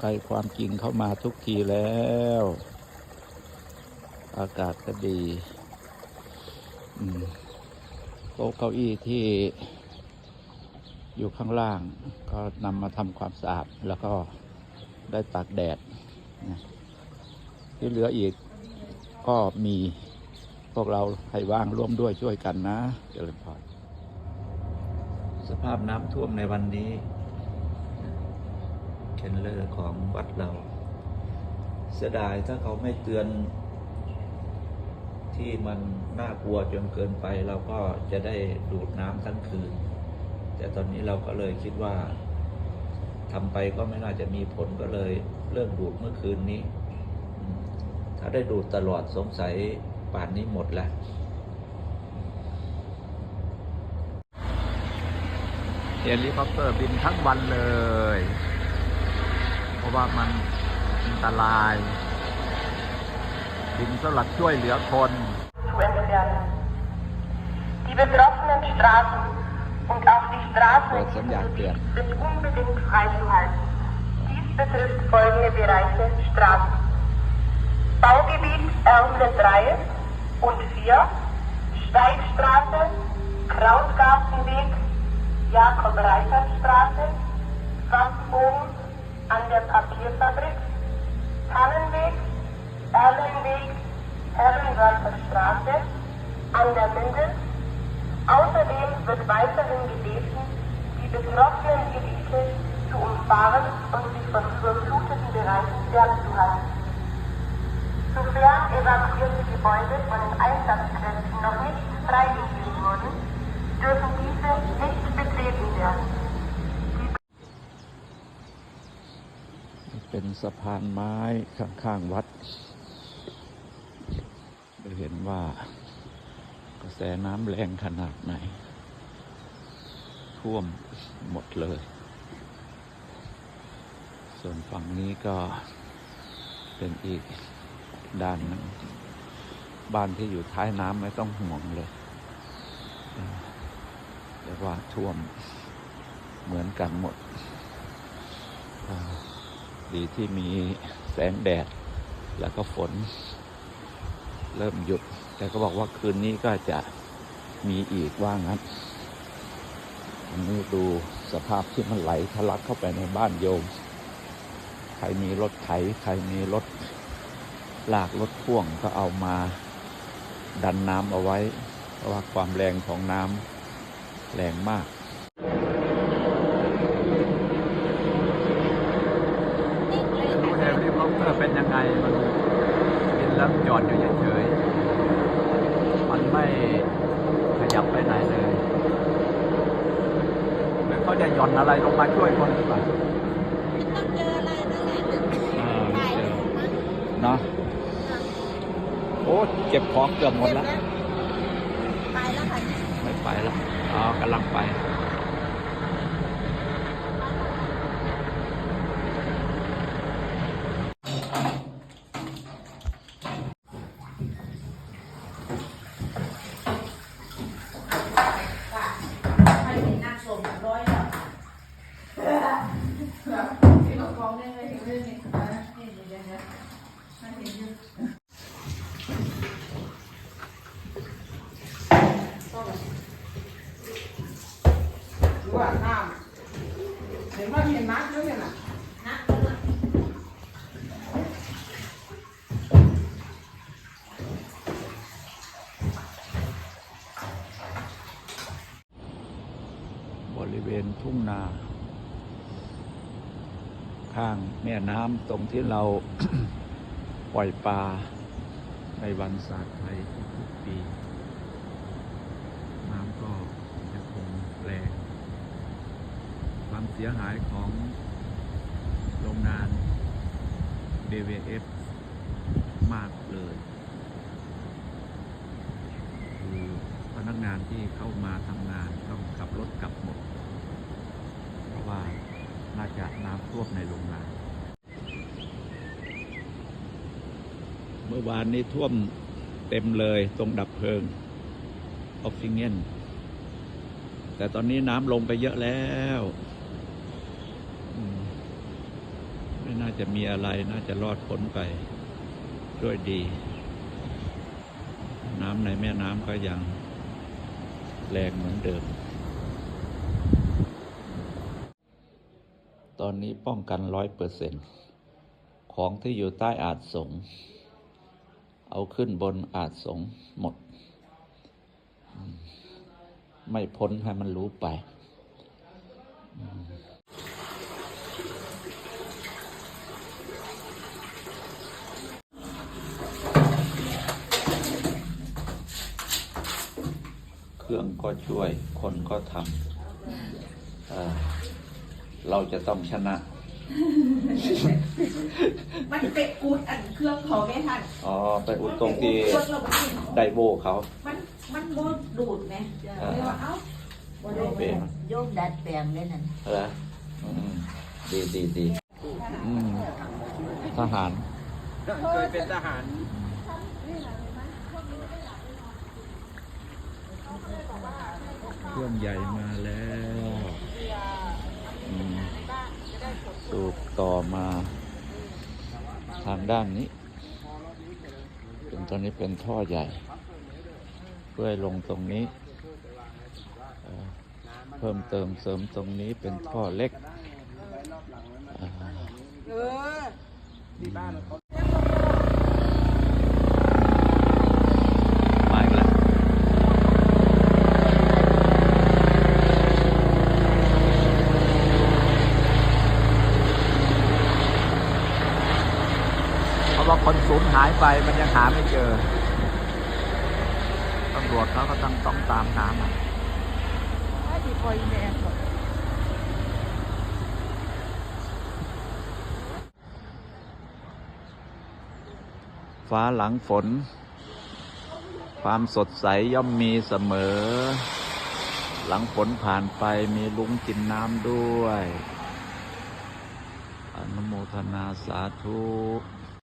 ใกล้ความจริงเข้ามาทุกทีแล้ว อากาศก็ดีโต๊ะเก้าอี้ที่อยู่ข้างล่าง ก็นำมาทำความสะอาด แล้วก็ได้ตากแดดนะที่เหลืออีกก็มีพวกเราให้ว่างร่วมด้วยช่วยกันนะเจริญพรสภาพน้ำท่วมในวันนี้ นเลอร์ของวัดเรา เสียดายถ้าเขาไม่เตือนที่มันน่ากลัวจนเกินไปเราก็จะได้ดูดน้ำทั้งคืน แต่ตอนนี้เราก็เลยคิดว่าทำไปก็ไม่น่าจะมีผลก็เลยเริ่มดูดเมื่อคืนนี้ ถ้าได้ดูดตลอดสงสัยป่านนี้หมดแล้วเฮลิคอปเตอร์บินทั้งวันเลย ราะว่ามันอันตราย บินสำหรับช่วยเหลือคน zu entfernen. Die betroffenen Straßen und auch die Straßen in diesem Gebiet sind unbedingt freizuhalten. Dies betrifft folgende Bereiche Straßen. Baugebiet Ermle 3 und 4, Steigstraße, Krautgartenweg, Jakob-Reichert-Straße, Wasserbogen an der Papierfabrik, Tannenweg, Erlenweg, Herrenwörter Straße, an der Minde. Außerdem wird weiterhin gebeten, die betroffenen Gebiete zu umfahren und sich von überfluteten Bereichen fernzuhalten. Sofern evakuierte Gebäude von den Einsatzkräften noch nicht freigegeben wurden, dürfen diese nicht betreten werden. เป็นสะพานไม้ข้างๆวัดจะเห็นว่ากระแสน้ำแรงขนาดไหน ท่วมหมดเลย ส่วนฝั่งนี้ก็เป็นอีกด้านนึงบ้านที่อยู่ท้ายน้ำไม่ต้องห่วงเลยเรียกว่าท่วมเหมือนกันหมดอ่อ ดีที่มีแสงแดด แล้วก็ฝน เริ่มหยุด แต่ก็บอกว่าคืนนี้ก็จะมีอีกว่างั้นอันนี้ดูสภาพที่มันไหลทะลักเข้าไปในบ้านโยม ใครมีรถไถ ใครมีรถลากรถพ่วงก็เอามาดันน้ำเอาไว้ เพราะว่าความแรงของน้ำแรงมาก ดูเฮลิคอปเตอร์เป็น ยังไงมันบินแล้วจอดอยู่เฉยๆมันไม่ขยับไปไหนเลยหรือเขาจะหย่อนอะไรลงมาช่วยคนหรือเปล่าต้องเจออะไรนั่นแหละอ่าเจอเนาะโอ้เก็บของเกือบหมดแล้ว ไปแล้วค่ะ ไม่ไปแล้วอ๋อกำลังไปไปเห็นนักส่งร้อยแล้วที่เราฟ้องได้เลยเรื่องนี้นะนี่เดี๋ยวเดี๋ยวไม่เห็นอยู่ก็แบบ ดูว่าน้ำเห็นว่าเห็นน้ำเยอะเนี่ยนะ นักก็เลย บริ เวณทุ่งนา ข้างแม่น้ำตรงที่เราปล่อยปลาในวันศาสตร์ไทยทุกปี น้ำก็ยังคงแรงความเสียหายของโรงงาน BVF มากเลยคือพนักงานที่เข้ามาทำงานต้องขับรถกลับหมด ว่าน่าจะน้ำท่วมในโรงงานเมื่อวานนี้ท่วมเต็มเลยตรงดับเพลิงออกซิเจนแต่ตอนนี้น้ำลงไปเยอะแล้ว ไม่น่าจะมีอะไรน่าจะรอดพ้นไปด้วยดี น้ำในแม่น้ำก็ยังแรงเหมือนเดิม ตอนนี้ป้องกันร้อยเปอร์เซ็นของที่อยู่ใต้อาจสง เอาขึ้นบนอาจสงหมด ไม่พ้นให้มันรู้ไป เครื่องก็ช่วย คนก็ทำ เราจะต้องชนะ มันเป็ดกูดอันเครื่องเขาไม่ทันอ๋อ ไปอุดตรงที่เครื่องเราไม่ทันไดโบเขา มันมันโดนดูดไหมเลยว่าเอ้าบ่ได้แปลงโยมดัดแปลงได้นั่นเหรออืมดีดีดีอืมทหาร เคยเป็นทหาร เครื่องใหญ่มาแล้วอืม สูบต่อมาทางด้านนี้ เป็นตอนนี้เป็นท่อใหญ่เพื่อลงตรงนี้ เพิ่มเติมเสริมตรงนี้เป็นท่อเล็กอ่าเออที่บ้านเขา มาอีกแล้วเพราะว่าคนสูญหาย ไปมันยังหาไม่เจอตำรวจเขาก็ต้องต้องตามหามันดีปล่อยแม่ก่อนฟ้าหลังฝน ความสดใสย่อมมีเสมอ หลังฝนผ่านไปมีลุงกินน้ำด้วย อนุโมทนาสาธุ